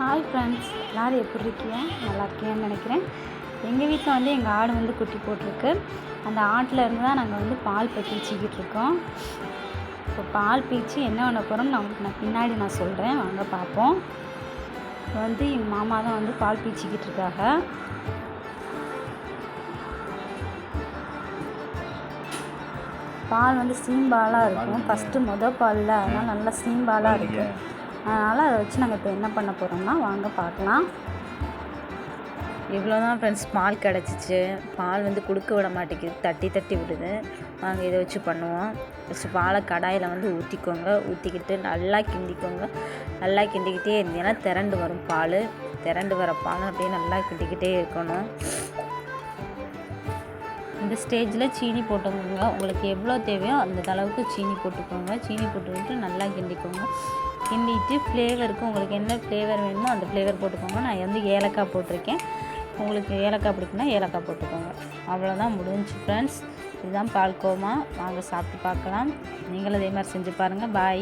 Hi friends எல்லோரும் எப்படி இருக்கீங்க? நல்லா இருக்கீங்கன்னு நினைக்கிறேன். எங்கள் வீட்டில் வந்து எங்கள் ஆடு வந்து குட்டி போட்டிருக்கு. அந்த ஆட்டில் இருந்து தான் நாங்கள் வந்து பால் பற்றிச்சிக்கிட்டு இருக்கோம். இப்போ பால் பீச்சு என்ன பண்ண போகிறோம்னு நான் நான் பின்னாடி நான் சொல்கிறேன் வாங்க பார்ப்போம். இப்போ வந்து எங்கள் மாமா தான் வந்து பால் பீச்சிக்கிட்டு இருக்காங்க. பால் வந்து சீம்பாலாக இருக்கும். ஃபஸ்ட்டு மொதல் பாலில் அதனால் நல்லா சீம்பாலாக இருக்கும். அதனால் அதை வச்சு நாங்கள் இப்போ என்ன பண்ண போகிறோம்னா வாங்க பார்க்கலாம். இவ்வளோ தான் ஃப்ரெண்ட்ஸ் பால் கிடச்சிச்சு. பால் வந்து கொடுக்க விட மாட்டேங்குது. தட்டி தட்டி விடுது. நாங்கள் இதை வச்சு பண்ணுவோம். ஃபஸ்ட்டு பாலை கடாயில் வந்து ஊற்றிக்கோங்க ஊற்றிக்கிட்டு நல்லா கிண்டிக்கோங்க. நல்லா கிண்டிக்கிட்டே இருந்தீங்கன்னா திரண்டு வரும் பால். திரண்டு வர பால் அப்படியே நல்லா கிண்டிக்கிட்டே இருக்கணும். இந்த ஸ்டேஜில் சீனி போட்டுக்கோங்க. உங்களுக்கு எவ்வளோ தேவையோ அந்த அளவுக்கு சீனி போட்டுக்கோங்க. சீனி போட்டுக்கிட்டு நல்லா கிண்டிக்கோங்க. கிண்டிட்டு ஃப்ளேவருக்கு உங்களுக்கு என்ன ஃப்ளேவர் வேணுமோ அந்த ஃப்ளேவர் போட்டுக்கோங்க. நான் வந்து ஏலக்காய் போட்டிருக்கேன். உங்களுக்கு ஏலக்காய் பிடிக்குன்னா ஏலக்காய் போட்டுக்கோங்க. அவ்வளோதான் முடிஞ்சு ஃப்ரெண்ட்ஸ் இதுதான் பால்கோமா வாங்க சாப்பிட்டு பார்க்கலாம். நீங்களும் இதே மாதிரி செஞ்சு பாருங்கள் பாய்